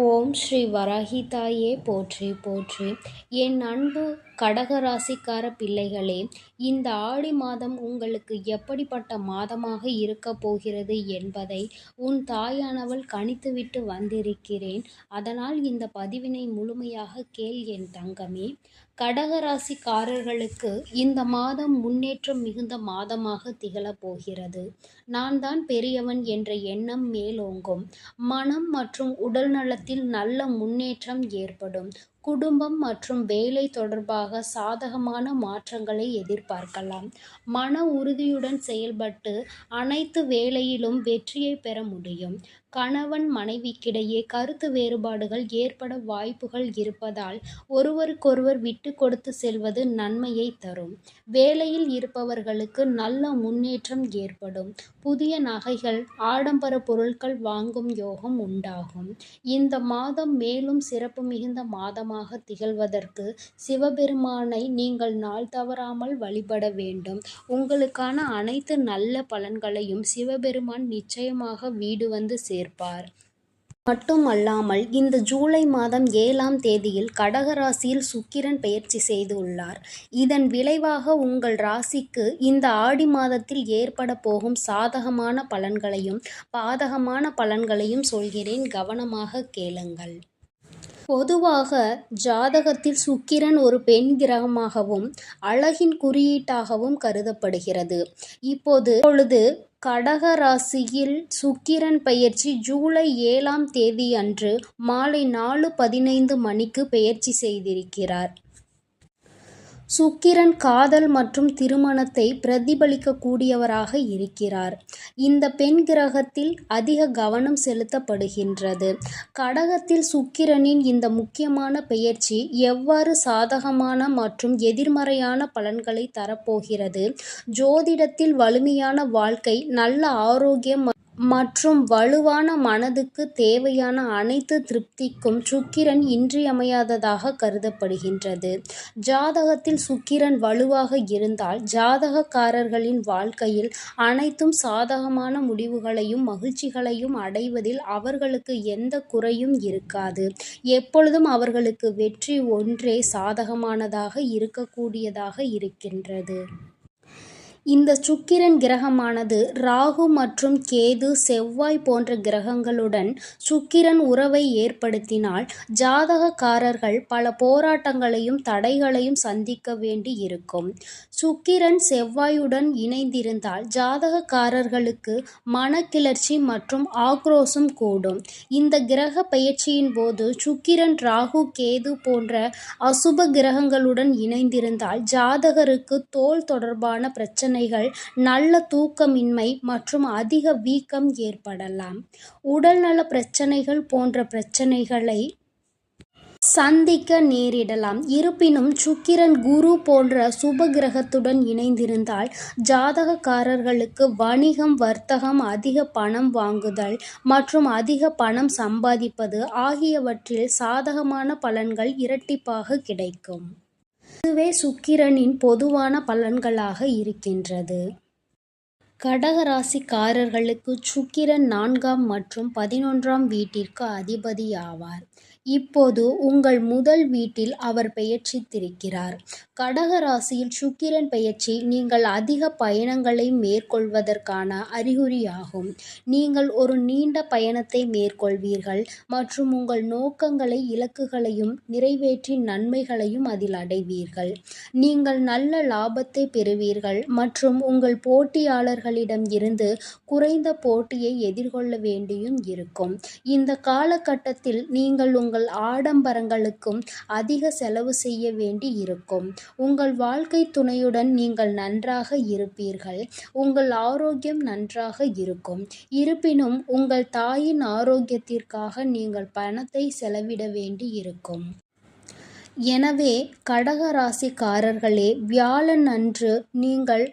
ஓம் ஸ்ரீ வராகி தாயே போற்றி போற்றி என் அன்பு கடகராசிக்கார பிள்ளைகளே இந்த ஆடி மாதம் உங்களுக்கு எப்படிப்பட்ட மாதமாக இருக்கப் போகிறது என்பதை உன் தாயானவள் கணித்துவிட்டு வந்திருக்கிறேன். அதனால் இந்த பதிவினை முழுமையாக கேள் என் தங்கமே. கடகராசிக்காரர்களுக்கு இந்த மாதம் முன்னேற்றம் மிகுந்த மாதமாக திகழப் போகிறது. நான் தான் பெரியவன் என்ற எண்ணம் மேலோங்கும். மனம் மற்றும் உடல் நலத்தில் நல்ல முன்னேற்றம் ஏற்படும். குடும்பம் மற்றும் வேலை தொடர்பாக சாதகமான மாற்றங்களை எதிர்பார்க்கலாம். மன உறுதியுடன் செயல்பட்டு அனைத்து வேலையிலும் வெற்றியை பெற முடியும். கணவன் மனைவிக்கிடையே கருத்து வேறுபாடுகள் ஏற்பட வாய்ப்புகள் இருப்பதால் ஒருவருக்கொருவர் விட்டு கொடுத்து செல்வது நன்மையை தரும். வேலையில் இருப்பவர்களுக்கு நல்ல முன்னேற்றம் ஏற்படும். புதிய நகைகள் ஆடம்பர பொருட்கள் வாங்கும் யோகம் உண்டாகும். இந்த மாதம் மேலும் சிறப்பு மிகுந்த மாதமாக திகழ்வதற்கு சிவபெருமானை நீங்கள் நாள் தவறாமல் வழிபட வேண்டும். உங்களுக்கான அனைத்து நல்ல பலன்களையும் சிவபெருமான் நிச்சயமாக வீடு வந்து சேர்ப்பார் மட்டுமல்லாமல் இந்த ஜூலை மாதம் ஏழாம் தேதியில் கடக ராசியில் சுக்கிரன் பெயர்ச்சி செய்துள்ளார் இதன் விளைவாக உங்கள் ராசிக்கு இந்த ஆடி மாதத்தில் ஏற்பட போகும் சாதகமான பலன்களையும் பாதகமான பலன்களையும் சொல்கிறேன். கவனமாக கேளுங்கள். பொதுவாக ஜாதகத்தில் சுக்கிரன் ஒரு பெண் கிரகமாகவும் அழகின் குறியீட்டாகவும் கருதப்படுகிறது. இப்போது இப்பொழுது கடக ராசியில் சுக்கிரன் பயிற்சி ஜூலை ஏழாம் தேதி அன்று மாலை நாலு பதினைந்து மணிக்கு பயிற்சி செய்திருக்கிறார். சுக்கிரன் காதல் மற்றும் திருமணத்தை பிரதிபலிக்கக்கூடியவராக இருக்கிறார். இந்த பெண் கிரகத்தில் அதிக கவனம் செலுத்தப்படுகின்றது. கடகத்தில் சுக்கிரனின் இந்த முக்கியமான பெயர்ச்சி எவ்வாறு சாதகமான மற்றும் எதிர்மறையான பலன்களை தரப்போகிறது? ஜோதிடத்தில் வலிமையான வாழ்க்கை நல்ல ஆரோக்கியம் மற்றும் வலுவான மனதுக்கு தேவையான அனைத்து திருப்திக்கும் சுக்கிரன் இன்றியமையாததாக கருதப்படுகின்றது. ஜாதகத்தில் சுக்கிரன் வலுவாக இருந்தால் ஜாதகக்காரர்களின் வாழ்க்கையில் அனைத்தும் சாதகமான முடிவுகளையும் மகிழ்ச்சிகளையும் அடைவதில் அவர்களுக்கு எந்த குறையும் இருக்காது. எப்பொழுதும் அவர்களுக்கு வெற்றி ஒன்றே சாதகமானதாக இருக்கக்கூடியதாக இருக்கின்றது. இந்த சுக்கிரன் கிரகமானது ராகு மற்றும் கேது செவ்வாய் போன்ற கிரகங்களுடன் சுக்கிரன் உறவை ஏற்படுத்தினால் ஜாதகக்காரர்கள் பல போராட்டங்களையும் தடைகளையும் சந்திக்க வேண்டி இருக்கும். சுக்கிரன் செவ்வாயுடன் இணைந்திருந்தால் ஜாதகக்காரர்களுக்கு மனக்கிளர்ச்சி மற்றும் ஆக்ரோஷம் கூடும். இந்த கிரக பயிற்சியின் போது சுக்கிரன் ராகு கேது போன்ற அசுப கிரகங்களுடன் இணைந்திருந்தால் ஜாதகருக்கு தோல் தொடர்பான பிரச்சனை பிரச்சனைகள் நல்ல தூக்கமின்மை மற்றும் அதிக வீக்கம் ஏற்படலாம். உடல்நல பிரச்சனைகள் போன்ற பிரச்சனைகளை சந்திக்க நேரிடலாம். இருப்பினும் சுக்கிரன் குரு போன்ற சுப கிரகத்துடன் இணைந்திருந்தால் ஜாதகக்காரர்களுக்கு வணிகம் வர்த்தகம் அதிக பணம் வாங்குதல் மற்றும் அதிக பணம் சம்பாதிப்பது ஆகியவற்றில் சாதகமான பலன்கள் இரட்டிப்பாக கிடைக்கும். இதுவே சுக்கிரனின் பொதுவான பலன்களாக இருக்கின்றது. கடகராசிக்காரர்களுக்கு சுக்கிரன் நான்காம் மற்றும் பதினொன்றாம் வீட்டிற்கு அதிபதி ஆவார். இப்போது உங்கள் முதல் வீட்டில் அவர் பெயர்ச்சித்திருக்கிறார். கடக ராசியில் சுக்கிரன் பெயர்ச்சி நீங்கள் அதிக பயணங்களை மேற்கொள்வதற்கான அறிகுறியாகும். நீங்கள் ஒரு நீண்ட பயணத்தை மேற்கொள்வீர்கள் மற்றும் உங்கள் நோக்கங்களை இலக்குகளையும் நிறைவேற்றி நன்மைகளையும் அதில் அடைவீர்கள். நீங்கள் நல்ல லாபத்தை பெறுவீர்கள் மற்றும் உங்கள் போட்டியாளர்களிடம் இருந்து குறைந்த போட்டியை எதிர்கொள்ள வேண்டியும் இருக்கும். இந்த காலகட்டத்தில் நீங்கள் உங்கள் உங்கள் ஆடம்பரங்களுக்கும் அதிக செலவு செய்ய வேண்டி இருக்கும் உங்கள் வாழ்க்கை துணையுடன் நீங்கள் நன்றாக இருப்பீர்கள். உங்கள் ஆரோக்கியம் நன்றாக இருக்கும். இருப்பினும் உங்கள் தாயின் ஆரோக்கியத்திற்காக நீங்கள் பணத்தை செலவிட வேண்டி இருக்கும் எனவே கடக ராசிக்காரர்களே வியாழன் அன்று நீங்கள்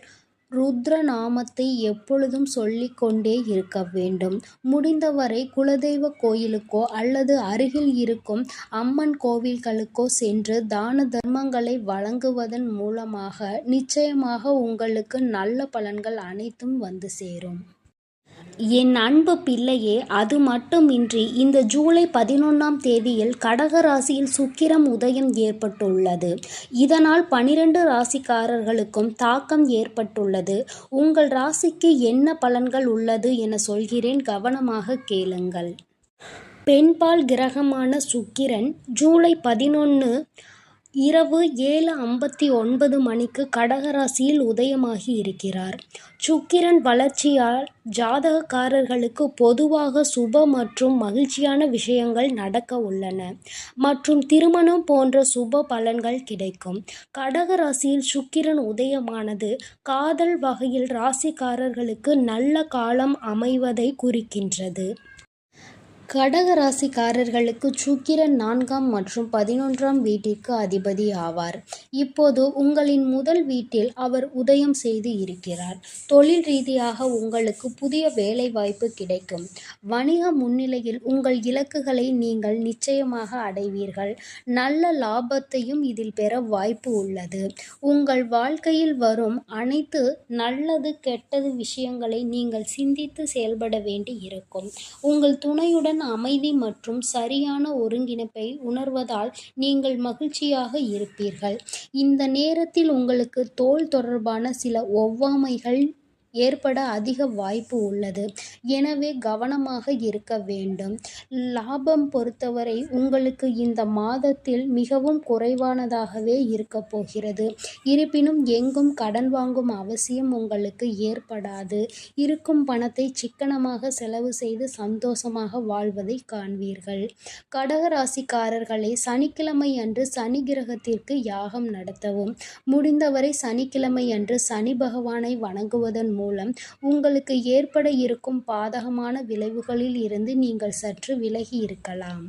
ருத்ர நாமத்தை எப்பொழுதும் சொல்லிக் கொண்டே இருக்க வேண்டும். முடிந்தவரை குலதெய்வ கோயிலுக்கோ அல்லது அருகில் இருக்கும் அம்மன் கோவில்களுக்கோ சென்று தான தர்மங்களை வழங்குவதன் மூலமாக நிச்சயமாக உங்களுக்கு நல்ல பலன்கள் அனைத்தும் வந்து சேரும். என் அன்பு பிள்ளையே அது மட்டுமின்றி இந்த ஜூலை பதினொன்றாம் தேதியில் கடக ராசியில் சுக்கிரம் உதயம் ஏற்பட்டுள்ளது. இதனால் பனிரெண்டு ராசிக்காரர்களுக்கும் தாக்கம் ஏற்பட்டுள்ளது. உங்கள் ராசிக்கு என்ன பலன்கள் உள்ளது என சொல்கிறேன் கவனமாக கேளுங்கள். பெண்பால் கிரகமான சுக்கிரன் ஜூலை பதினொன்று இரவு ஏழு ஐம்பத்தி ஒன்பது மணிக்கு கடகராசியில் உதயமாகி இருக்கிறார். சுக்கிரன் வளர்ச்சியால் ஜாதகக்காரர்களுக்கு பொதுவாக சுப மற்றும் மகிழ்ச்சியான விஷயங்கள் நடக்க உள்ளன. மற்றும் திருமணம் போன்ற சுப பலன்கள் கிடைக்கும். கடகராசியில் சுக்கிரன் உதயமானது காதல் வகையில் ராசிக்காரர்களுக்கு நல்ல காலம் அமைவதை குறிக்கின்றது. கடக ராசிக்காரர்களுக்கு சுக்கிரன் நான்காம் மற்றும் பதினொன்றாம் வீட்டிற்கு அதிபதி ஆவார். இப்போது உங்களின் முதல் வீட்டில் அவர் உதயம் செய்து இருக்கிறார். தொழில் ரீதியாக உங்களுக்கு புதிய வேலை வாய்ப்பு கிடைக்கும். வணிக முன்னிலையில் உங்கள் இலக்குகளை நீங்கள் நிச்சயமாக அடைவீர்கள். நல்ல லாபத்தையும் இதில் பெற வாய்ப்பு உள்ளது. உங்கள் வாழ்க்கையில் வரும் அனைத்து நல்லது கெட்டது விஷயங்களை நீங்கள் சிந்தித்து செயல்பட வேண்டி இருக்கும். உங்கள் துணையுடன் அமைதி மற்றும் சரியான ஒருங்கிணைப்பை உணர்வதால் நீங்கள் மகிழ்ச்சியாக இருப்பீர்கள். இந்த நேரத்தில் உங்களுக்கு தோல் தொடர்பான சில ஒவ்வாமைகள் ஏற்பட அதிக வாய்ப்பு உள்ளது. எனவே கவனமாக இருக்க வேண்டும். லாபம் பொறுத்தவரை உங்களுக்கு இந்த மாதத்தில் மிகவும் குறைவானதாகவே இருக்க போகிறது. இருப்பினும் எங்கும் கடன் வாங்கும் அவசியம் உங்களுக்கு ஏற்படாது. இருக்கும் பணத்தை சிக்கனமாக செலவு செய்து சந்தோஷமாக வாழ்வதை காண்பீர்கள். கடகராசிக்காரர்களை சனிக்கிழமை அன்று சனி கிரகத்திற்கு யாகம் நடத்தவும் முடிந்தவரை சனிக்கிழமை அன்று சனி பகவானை வணங்குவதன் மூலம் மூலம் உங்களுக்கு ஏற்பட இருக்கும் பாதகமான விளைவுகளில் இருந்து நீங்கள் சற்று விலகி இருக்கலாம்.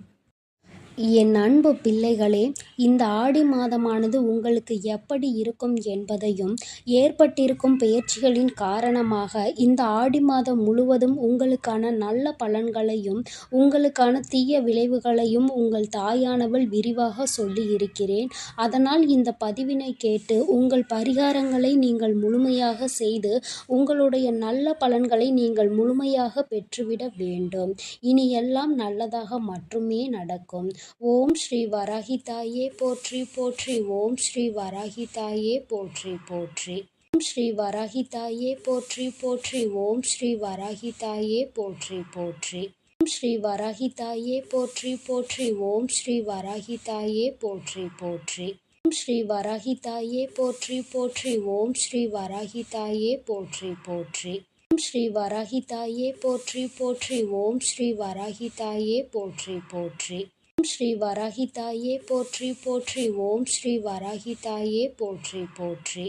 என் அன்பு பிள்ளைகளே இந்த ஆடி மாதமானது உங்களுக்கு எப்படி இருக்கும் என்பதையும் ஏற்பட்டிருக்கும் பெயர்ச்சிகளின் காரணமாக இந்த ஆடி மாதம் முழுவதும் உங்களுக்கான நல்ல பலன்களையும் உங்களுக்கான தீய விளைவுகளையும் உங்கள் தாயானவள் விரிவாக சொல்லி இருக்கிறேன் அதனால் இந்த பதிவினை கேட்டு உங்கள் பரிகாரங்களை நீங்கள் முழுமையாக செய்து உங்களுடைய நல்ல பலன்களை நீங்கள் முழுமையாக பெற்றுவிட வேண்டும். இனி எல்லாம் நல்லதாக மட்டுமே நடக்கும். ஓம் ஸ்ரீ வராகி தாயே போற்றி போற்றி ஓம் ஸ்ரீ வராகி தாயே போற்றி போற்றி ஓம் ஸ்ரீ வராகி தாயே போற்றி போற்றி ஓம் ஸ்ரீ வராகி தாயே போற்றி போற்றி ஓம் ஸ்ரீ வராகி தாயே போற்றி போற்றி ஓம் ஸ்ரீ வராகி தாயே போற்றி போற்றி ஓம் ஸ்ரீ வராகி தாயே போற்றி போற்றி ஓம் ஸ்ரீ வராகி தாயே போற்றி போற்றி ஓம் ஸ்ரீ வராகி தாயே போற்றி போற்றி ஓம் ஸ்ரீ வராகி தாயே போற்றி போற்றி ஓம் ஸ்ரீ வராகி தாயே போற்றி போற்றி ஓம் ஸ்ரீ வராகி தாயே போற்றி போற்றி